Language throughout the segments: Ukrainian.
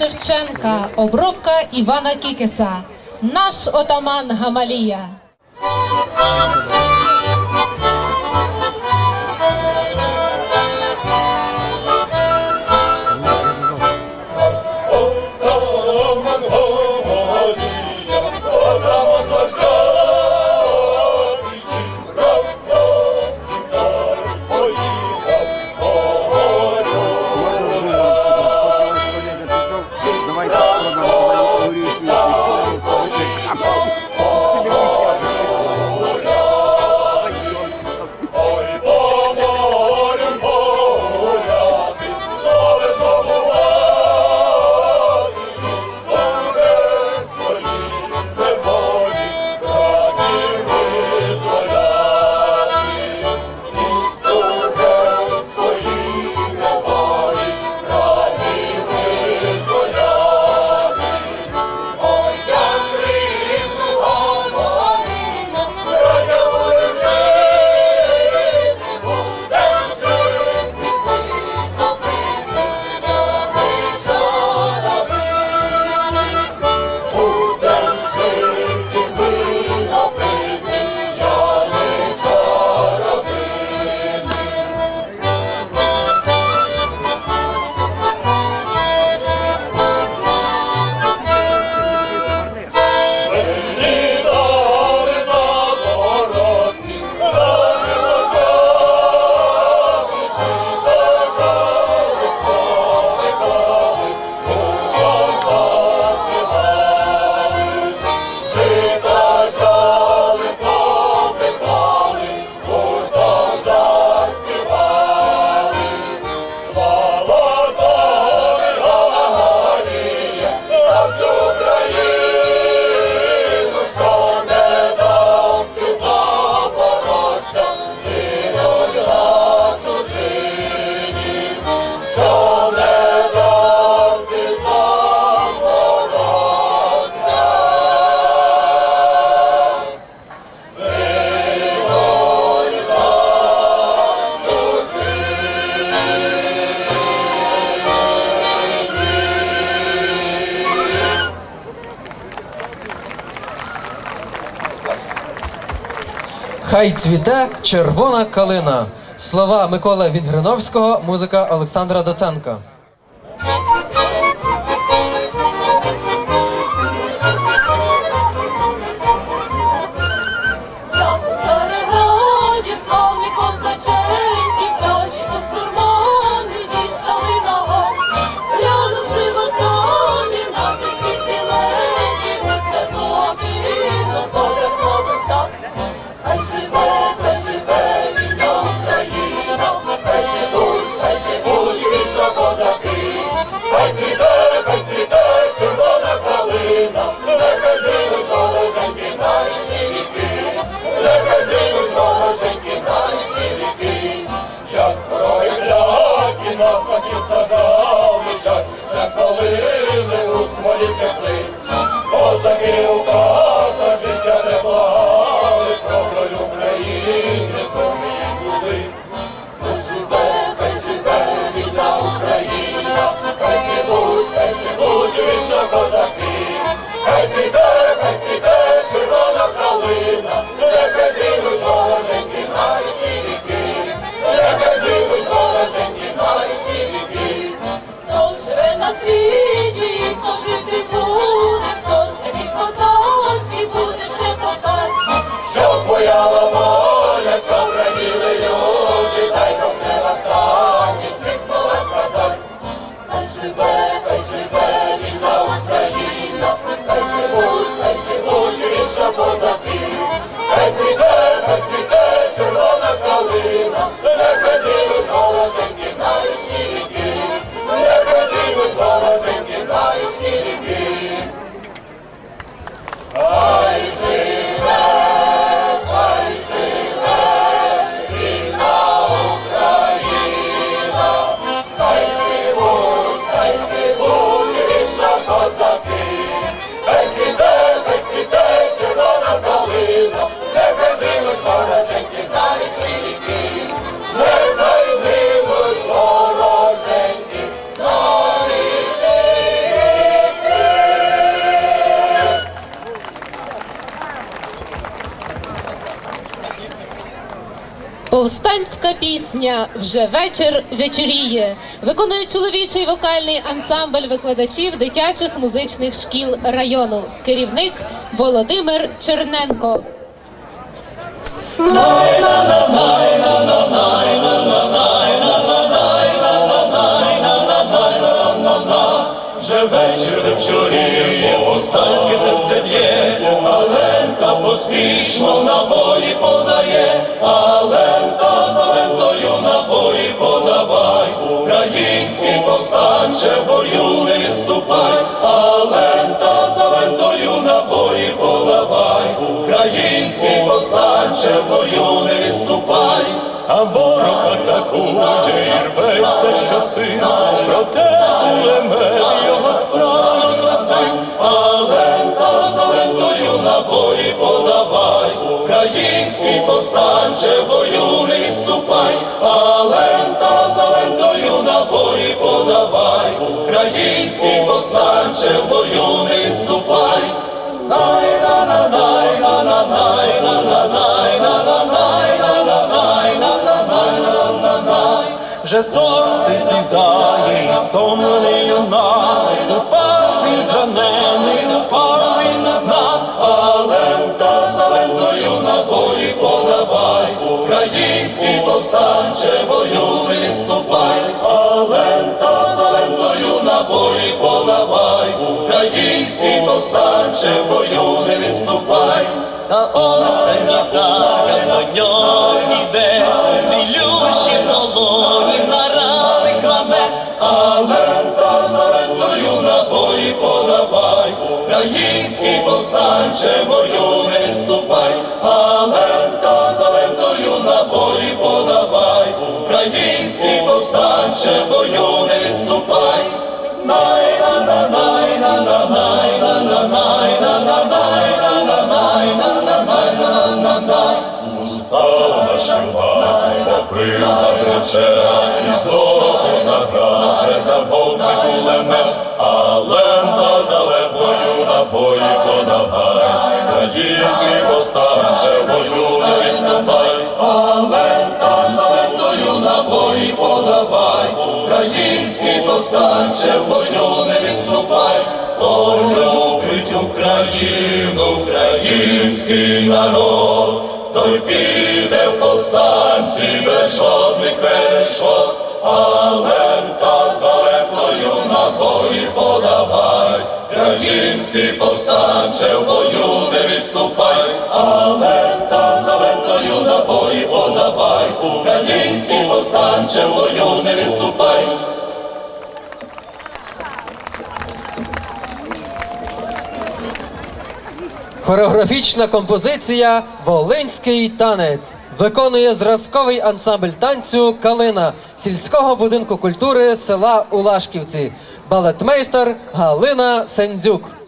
Шевченка, обробка Івана Кікеса, наш отаман Гамалія. Хай цвіте червона калина. Слова Миколи Відгриновського, музика Олександра Доценка. Пісня вже вечір вечоріє. Виконує чоловічий вокальний ансамбль викладачів дитячих музичних шкіл району. Керівник Володимир Черненко. Вже вечір вечоріє, повстанське серце б'є, Аленка поспішно набої бою не відступай. А ворог атакує і рветься щосила, проте кулемет його справно красив, а лента за лентою набої подавай, український повстанче бою не відступай, а лента за лентою набої подавай, український повстанче бою не відступай. Най на на най на на най на на най на Вже сонце сідає, і стомлений юнак, упав він зранений, упав він не знав, а лента за лентою набої подавай, український повстанче бою не відступай, а лента за лентою набої подавай, український повстанче бою не відступай. Та осень птаха до нього йде, повстанче бою не відступай, а лента за лентою набої подавай, український повстанче бою не відступай. Най на на най на на на на на на на на на на най на на най. Устала наша покрив затрече, і знову заграже завовне кулемет, а лента за набої подавай, Український повстанче бою не відступай, а лента за лентою набої подавай, повстанче в бою не відступай, полюбить Україну, український народ, той піде в повстанці без жодних перешкод, а лента за лентою набої подавай, Український повстанче в бою не відступай, а лента за лентою набої подавай, Український повстанче в бою не відступай. Хореографічна композиція Волинський танець виконує зразковий ансамбль танцю Калина сільського будинку культури села Улашківці. Балетмейстер Галина Сендзюк.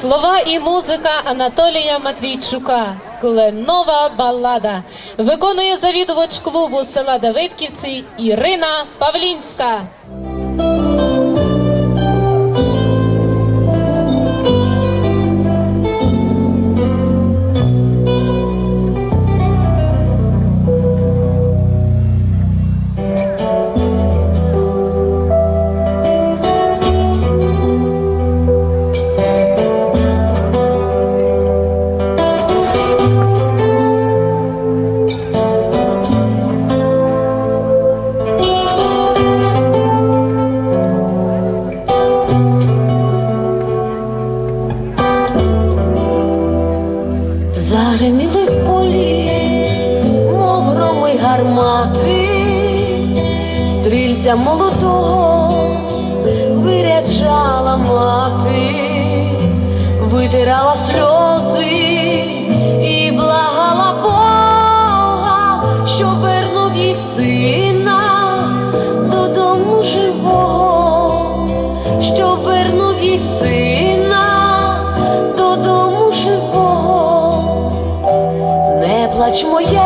Слова і музика Анатолія Матвійчука. Кленова балада. Виконує завідувач клубу села Давидківці Ірина Павлінська. Гармати, стрільця молодого виряджала мати, витирала сльози і благала Бога, що вернув їй сина додому живого, що вернув їй сина додому живого. Не плач, моя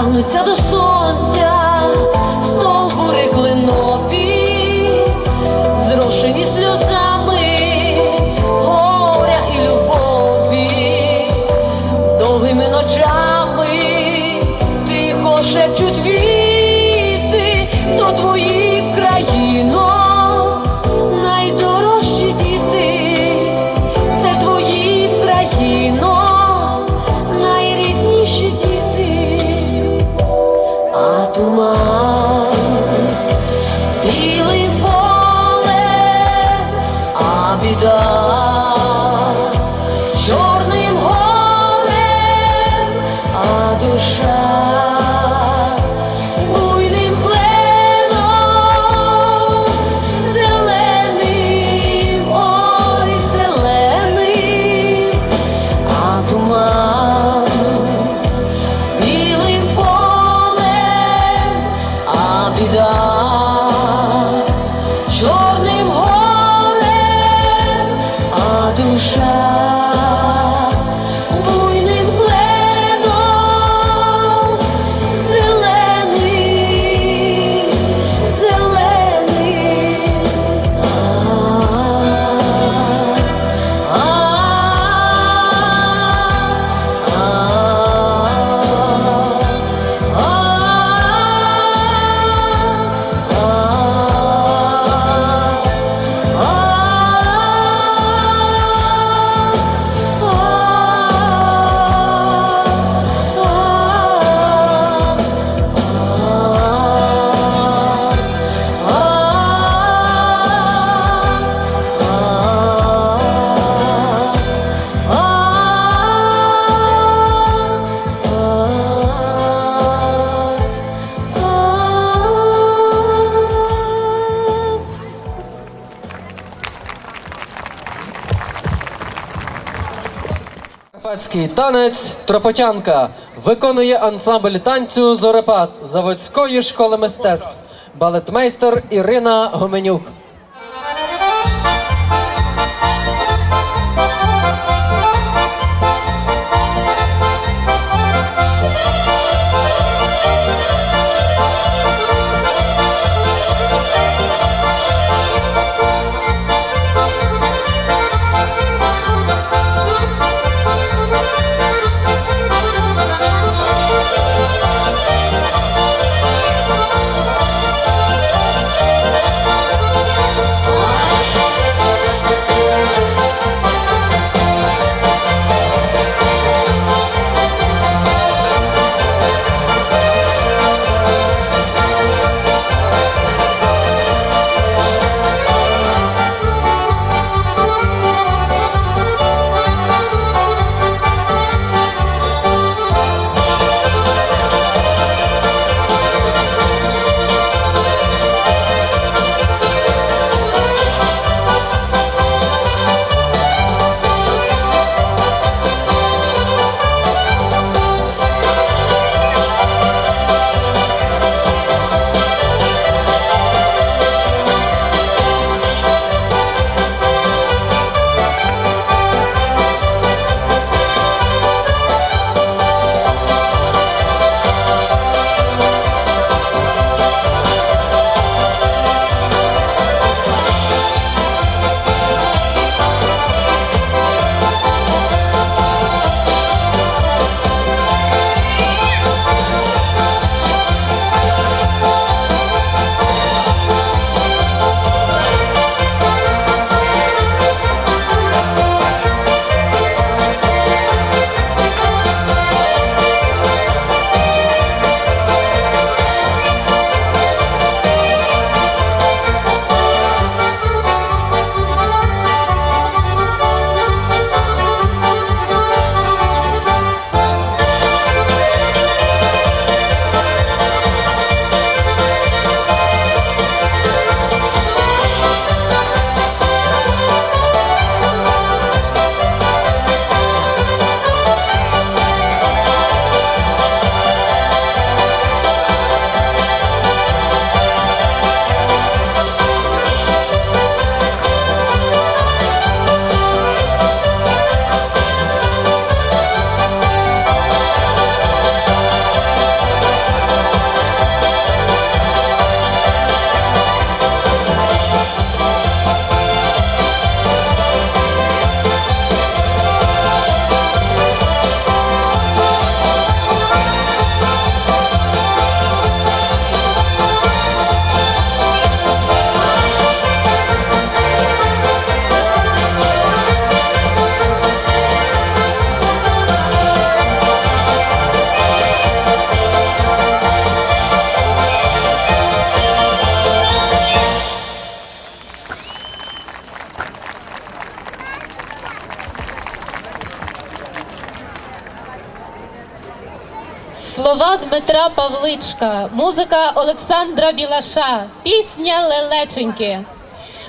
тягнуться до сонця Карпатський танець Тропотянка виконує ансамбль танцю Зорепад Заводської школи мистецтв. балетмейстер Ірина Гоменюк. Павличка, музика Олександра Білаша, пісня Лелеченьки.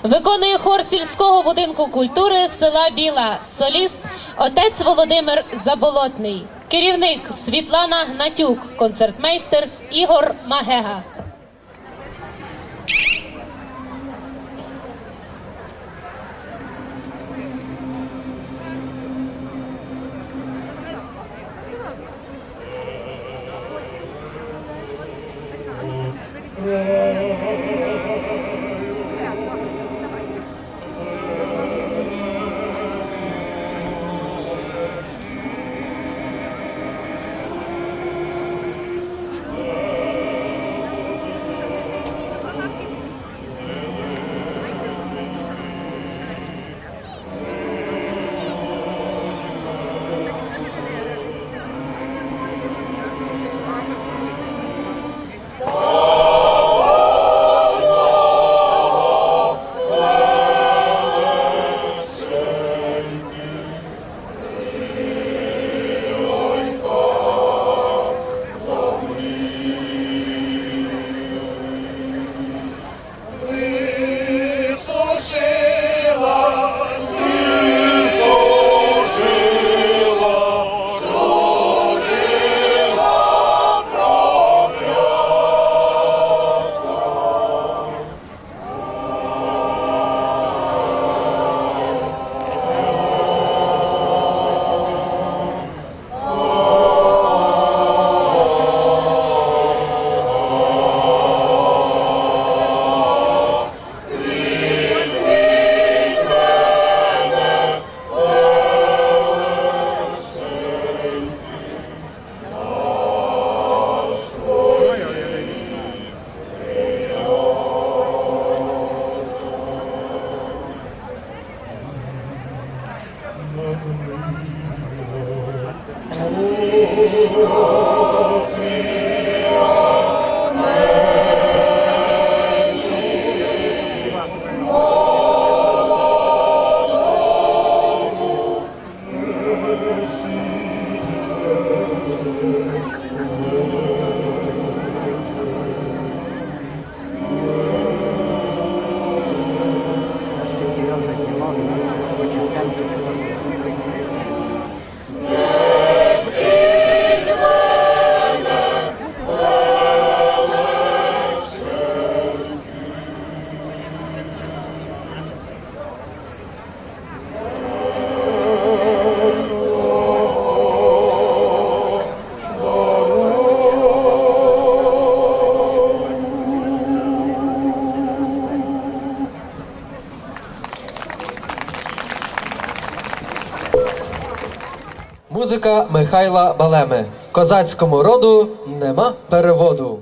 Виконує хор сільського будинку культури села Біла, соліст отець Володимир Заболотний, керівник Світлана Гнатюк, концертмейстер Ігор Магега. Музика Михайла Балеми. Козацькому роду нема переводу.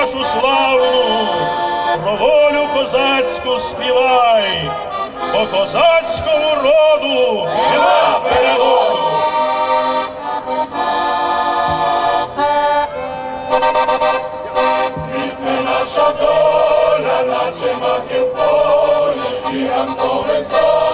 нашу славу, про волю козацьку співай, по козацькому роду нема переводу. Квітне наша доля, наче маків полі, і раптом веселі.